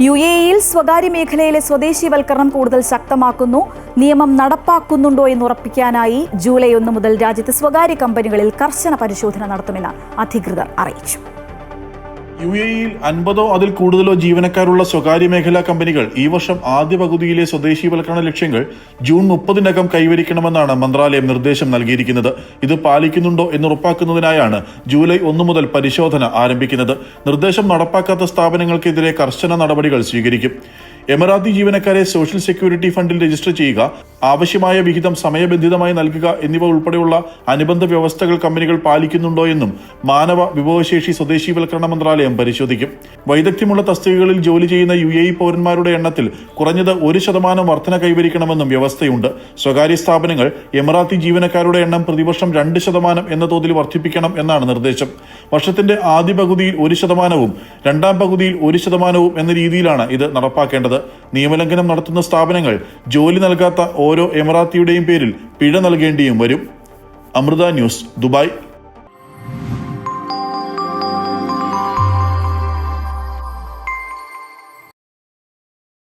U A ഇയിൽ സ്വകാര്യ മേഖലയിലെ സ്വദേശിവൽക്കരണം കൂടുതൽ ശക്തമാക്കുന്നു. നിയമം നടപ്പാക്കുന്നുണ്ടോ എന്ന് ഉറപ്പിക്കാനായി ജൂലൈ ഒന്ന് മുതൽ രാജ്യത്തെ സ്വകാര്യ കമ്പനികളിൽ കർശന പരിശോധന നടത്തുമെന്ന് അധികൃതർ അറിയിച്ചു. യു എ ഇയിൽ അൻപതോ അതിൽ കൂടുതലോ ജീവനക്കാരുള്ള സ്വകാര്യ മേഖലാ കമ്പനികൾ ഈ വർഷം ആദ്യ പകുതിയിലെ സ്വദേശീവൽക്കരണ ലക്ഷ്യങ്ങൾ ജൂൺ മുപ്പതിനകം കൈവരിക്കണമെന്നാണ് മന്ത്രാലയം നിർദ്ദേശം നൽകിയിരിക്കുന്നത്. ഇത് പാലിക്കുന്നുണ്ടോ എന്ന് ഉറപ്പാക്കുന്നതിനായാണ് ജൂലൈ ഒന്ന് മുതൽ പരിശോധന ആരംഭിക്കുന്നത്. നിർദ്ദേശം നടപ്പാക്കാത്ത സ്ഥാപനങ്ങൾക്കെതിരെ കർശന നടപടികൾ സ്വീകരിക്കും. എമറാത്തി ജീവനക്കാരെ സോഷ്യൽ സെക്യൂരിറ്റി ഫണ്ടിൽ രജിസ്റ്റർ ചെയ്യുക ആവശ്യമായ വിഹിതം സമയബന്ധിതമായി നൽകുക എന്നിവ ഉൾപ്പെടെയുള്ള അനുബന്ധ വ്യവസ്ഥകൾ കമ്പനികൾ പാലിക്കുന്നുണ്ടോ എന്നും മാനവ വിഭവശേഷി സ്വദേശീവൽക്കരണ മന്ത്രാലയം പരിശോധിക്കും. വൈദഗ്ധ്യമുള്ള തസ്തികകളിൽ ജോലി ചെയ്യുന്ന യു എ പൗരന്മാരുടെ എണ്ണത്തിൽ കുറഞ്ഞത് ഒരു ശതമാനം വർധന കൈവരിക്കണമെന്നും വ്യവസ്ഥയുണ്ട്. സ്വകാര്യ സ്ഥാപനങ്ങൾ എമിറാത്തി ജീവനക്കാരുടെ എണ്ണം പ്രതിവർഷം രണ്ട് ശതമാനം എന്ന തോതിൽ വർദ്ധിപ്പിക്കണം എന്നാണ് നിർദ്ദേശം. വർഷത്തിന്റെ ആദ്യ പകുതിയിൽ ഒരു ശതമാനവും രണ്ടാം പകുതിയിൽ ഒരു ശതമാനവും എന്ന രീതിയിലാണ് ഇത് നടപ്പാക്കേണ്ടത്. നിയമലംഘനം നടത്തുന്ന സ്ഥാപനങ്ങൾ ജോലി നൽകാത്ത ഓരോ എമറാത്തിയുടെയും പേരിൽ പിഴ നൽകേണ്ടിയും വരും. Amrita news Dubai.